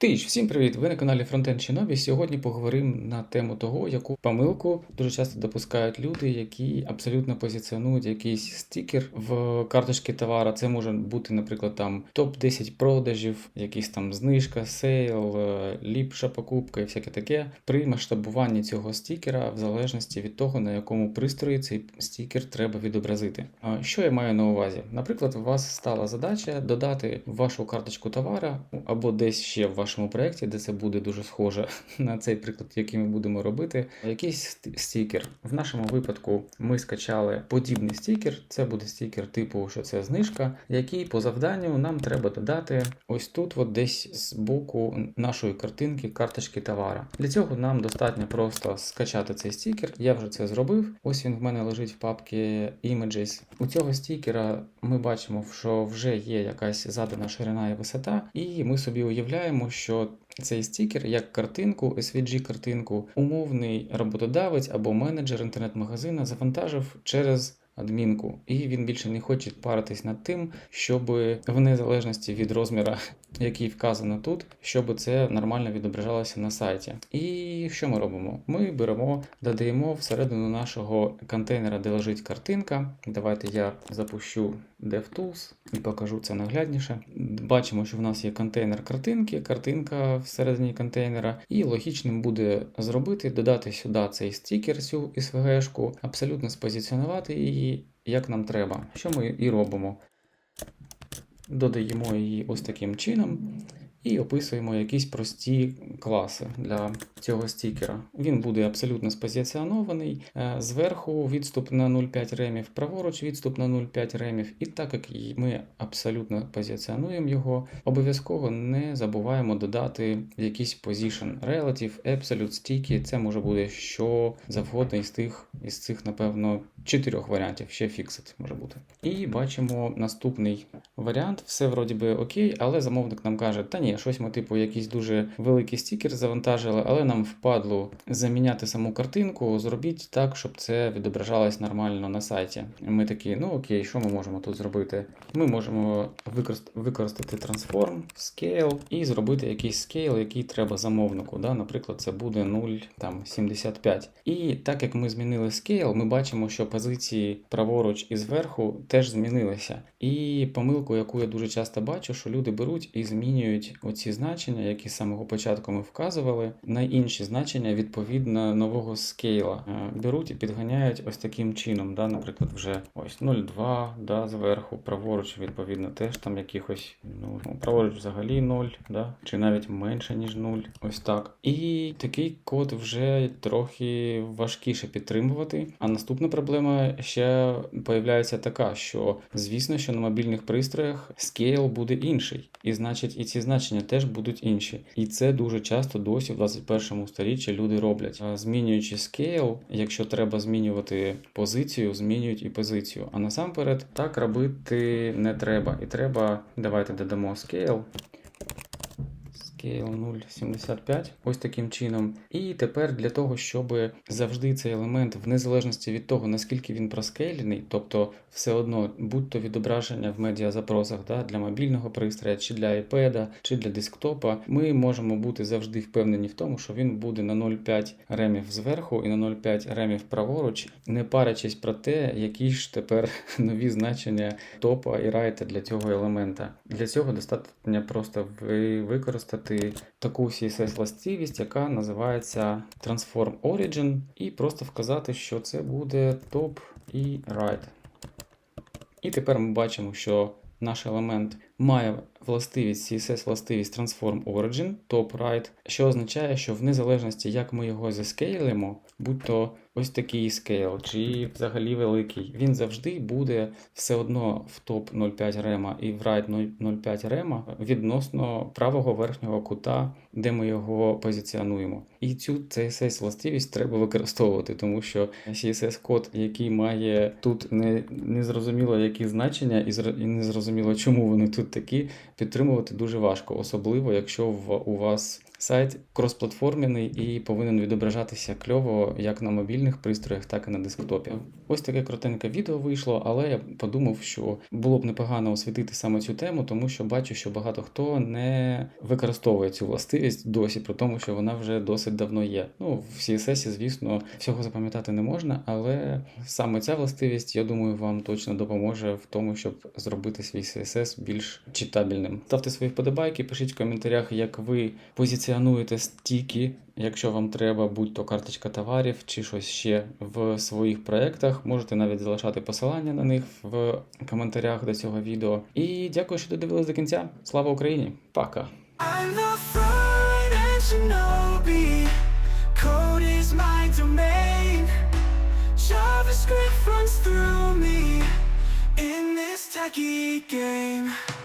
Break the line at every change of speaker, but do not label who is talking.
Тиж, всім привіт! Ви на каналі Frontend Shinobi. Сьогодні поговоримо на тему того, яку помилку дуже часто допускають люди, які абсолютно позиціонують якийсь стікер в карточці товара. Це може бути, наприклад, там топ-10 продажів, якісь там знижка, сейл, е, ліпша покупка і всяке таке. При масштабуванні цього стікера, в залежності від того, на якому пристрої цей стікер треба відобразити. Що я маю на увазі? Наприклад, у вас стала задача додати в вашу карточку товара або десь ще в вашому проєкті, де це буде дуже схоже на цей приклад, який ми будемо робити, якийсь стікер. В нашому випадку ми скачали подібний стікер. Це буде стікер типу, що це знижка, який по завданню нам треба додати ось тут, от десь з боку нашої картинки, карточки товара. Для цього нам достатньо просто скачати цей стікер. Я вже це зробив. Ось він в мене лежить в папці Images. У цього стікера ми бачимо, що вже є якась задана ширина і висота, і ми собі уявляємо, що цей стікер як картинку, SVG-картинку, умовний роботодавець або менеджер інтернет-магазина завантажив через адмінку, і він більше не хоче паритись над тим, щоб в незалежності від розміру, який вказано тут, щоб це нормально відображалося на сайті. І що ми робимо? Ми беремо, додаємо всередину нашого контейнера, де лежить картинка. Давайте я запущу DevTools і покажу це наглядніше. Бачимо, що в нас є контейнер картинки, картинка всередині контейнера, і логічним буде зробити, додати сюди цей стікер, цю SVG-шку, абсолютно спозиціонувати її як нам треба. Що ми і робимо? Додаємо її ось таким чином. І описуємо якісь прості класи для цього стікера. Він буде абсолютно спозиціонований. Е, Зверху відступ на 0,5 ремів, праворуч відступ на 0,5 ремів. І так як ми абсолютно позиціонуємо його, обов'язково не забуваємо додати якийсь position relative, absolute, sticky. Це може бути що завгодно із тих, із цих, напевно, чотирьох варіантів, ще fixed може бути. І бачимо наступний варіант. Все вроді би окей, але замовник нам каже, та ні, щось ми, типу, якийсь дуже великий стікер завантажили, але нам впадло заміняти саму картинку. Зробіть так, щоб це відображалось нормально на сайті. Ми такі, ну окей, що ми можемо тут зробити? Ми можемо використ- використати transform, scale і зробити якийсь scale, який треба замовнику. Да? Наприклад, це буде 0,75. І так як ми змінили scale, ми бачимо, що позиції праворуч і зверху теж змінилися. І помилку, яку я дуже часто бачу, що люди беруть і змінюють оці значення, які з самого початку ми вказували, на інші значення відповідно нового скейла. Е, Беруть і підганяють ось таким чином. Да? Наприклад, вже ось 0,2 да, зверху, праворуч, відповідно, теж там якихось, ну, ну, праворуч взагалі 0, да? чи навіть менше, ніж 0. Ось так. І такий код вже трохи важкіше підтримувати. А наступна проблема ще появляється така, що звісно, що на мобільних пристроях скейл буде інший, і значить, і ці значення теж будуть інші. І це дуже часто досі в 21 сторіччі люди роблять. Змінюючи скейл, якщо треба змінювати позицію, змінюють і позицію. А насамперед так робити не треба. І треба, давайте додамо скейл. Scale 0,75, ось таким чином. І тепер для того, щоб завжди цей елемент, в незалежності від того, наскільки він проскейлений, тобто все одно, будь-то відображення в медіазапросах да, для мобільного пристрою, чи для iPad, чи для десктопа, ми можемо бути завжди впевнені в тому, що він буде на 0,5 ремів зверху і на 0,5 ремів праворуч, не парячись про те, які ж тепер нові значення топа і райта для цього елемента. Для цього достатньо просто ви- використати таку CSS властивість, яка називається Transform Origin, і просто вказати, що це буде топ і right. І тепер ми бачимо, що наш елемент має властивість CSS властивість Transform Origin, top right, що означає, що в незалежності, як ми його заскейлимо, будь то ось такий скейл, чи взагалі великий, він завжди буде все одно в топ 0,5 рема і в right 0,5 рема відносно правого верхнього кута, де ми його позиціонуємо. І цю CSS властивість треба використовувати, тому що CSS код, який має тут не, не зрозуміло які значення, і, зр- і не зрозуміло, чому вони тут такі, підтримувати дуже важко, особливо якщо в, у вас Сайт кросплатформений і повинен відображатися кльово як на мобільних пристроях, так і на десктопі. Ось таке коротеньке відео вийшло, але я подумав, що було б непогано освітити саме цю тему, тому що бачу, що багато хто не використовує цю властивість досі, при тому, що вона вже досить давно є. Ну, в CSS, звісно, всього запам'ятати не можна, але саме ця властивість, я думаю, вам точно допоможе в тому, щоб зробити свій CSS більш читабельним. Ставте свої вподобайки, пишіть в коментарях, як ви позиціонуєте стіки, якщо вам треба, будь-то карточка товарів чи щось ще в своїх проєктах. Можете навіть залишати посилання на них в коментарях до цього відео. І дякую, що додивились до кінця. Слава Україні! Пока!
Game.